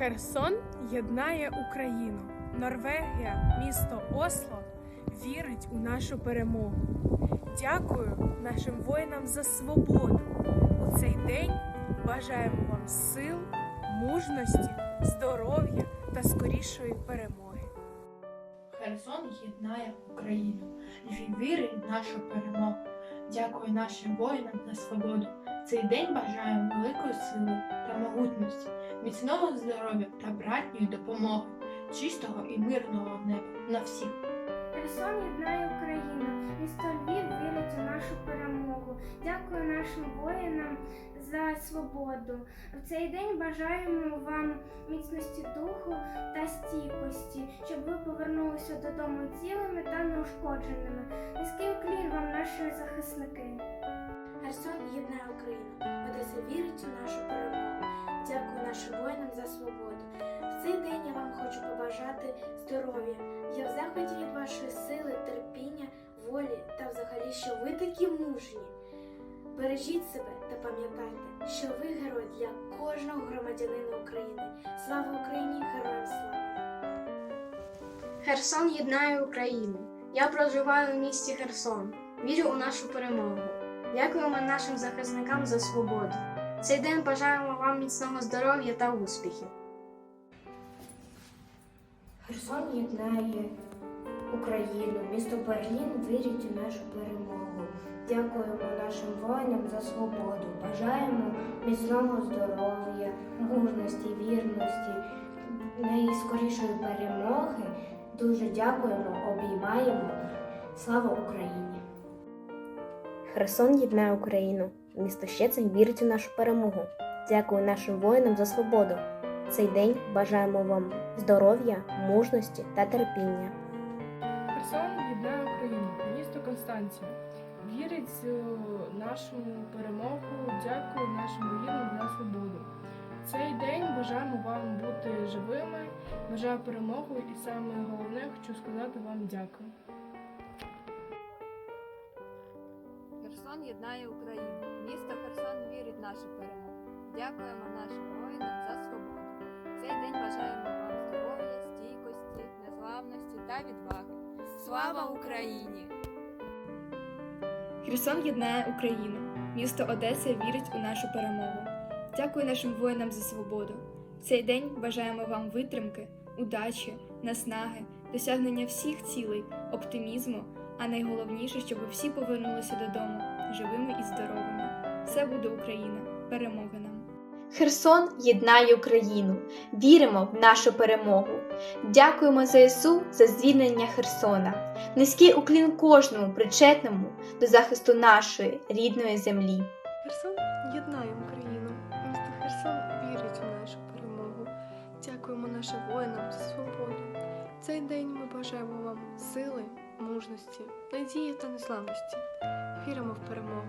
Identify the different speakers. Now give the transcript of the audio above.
Speaker 1: Херсон єднає Україну. Норвегія, місто Осло вірить у нашу перемогу. Дякую нашим воїнам за свободу. У цей день бажаємо вам сил, мужності, здоров'я та скорішої перемоги.
Speaker 2: Херсон єднає Україну. Львів вірить в нашу перемогу. Дякую нашим воїнам за свободу. Цей день бажаємо великої сили та могутності, міцного здоров'я та братньої допомоги, чистого і мирного неба на всіх.
Speaker 3: Херсон єднає Україну. Місто Львів у нашу перемогу. Дякую нашим воїнам за свободу. В цей день бажаємо вам міцності духу та стійкості, щоб ви повернулися додому цілими та неушкодженими. Низький уклін вам, наші захисники.
Speaker 4: Херсон єднає Україну. Одеса вірить у нашу перемогу. Дякую нашим воїнам за свободу. В цей день я вам хочу побажати здоров'я. Я в захваті від вашої сили, терпіння, волі та взагалі, що ви такі мужні. Бережіть себе та пам'ятайте, що ви герой для кожного громадянина України. Слава Україні! Героям слава!
Speaker 5: Херсон єднає Україну. Я проживаю в місті Херсон. Вірю у нашу перемогу. Дякуємо нашим захисникам за свободу. Цей день бажаємо вам міцного здоров'я та успіхів.
Speaker 6: Херсон єднає Україну. Місто Берлін вірить у нашу перемогу. Дякуємо нашим воїнам за свободу. Бажаємо міцного здоров'я, мужності, вірності, найскорішої перемоги. Дуже дякуємо, обіймаємо. Слава Україні!
Speaker 7: Херсон єднає Україну. Місто Щецин вірить у нашу перемогу. Дякую нашим воїнам за свободу. Цей день бажаємо вам здоров'я, мужності та терпіння.
Speaker 1: Херсон єднає Україну, місто Констанція. Вірить в нашу перемогу. Дякую нашим воїнам за свободу. Цей день бажаємо вам бути живими, бажаю перемогу і саме головне хочу сказати вам дякую.
Speaker 8: Херсон єднає Україну. Місто Херсон вірить в нашу перемогу. Дякуємо нашим воїнам за свободу. Цей день бажаємо вам здоров'я, стійкості, незламності та відваги. Слава Україні!
Speaker 9: Херсон єднає Україну. Місто Одеса вірить у нашу перемогу. Дякую нашим воїнам за свободу. В цей день бажаємо вам витримки, удачі, наснаги, досягнення всіх цілей, оптимізму, а найголовніше, щоб всі повернулися додому живими і здоровими. Все буде Україна, перемога!
Speaker 10: Херсон єднає Україну. Віримо в нашу перемогу. Дякуємо ЗСУ за звільнення Херсона. Низький уклін кожному причетному до захисту нашої рідної землі.
Speaker 11: Херсон єднає Україну. Місто Херсон вірить у нашу перемогу. Дякуємо нашим воїнам за свободу. Цей день ми бажаємо вам сили, мужності, надії та незламності. Віримо в перемогу.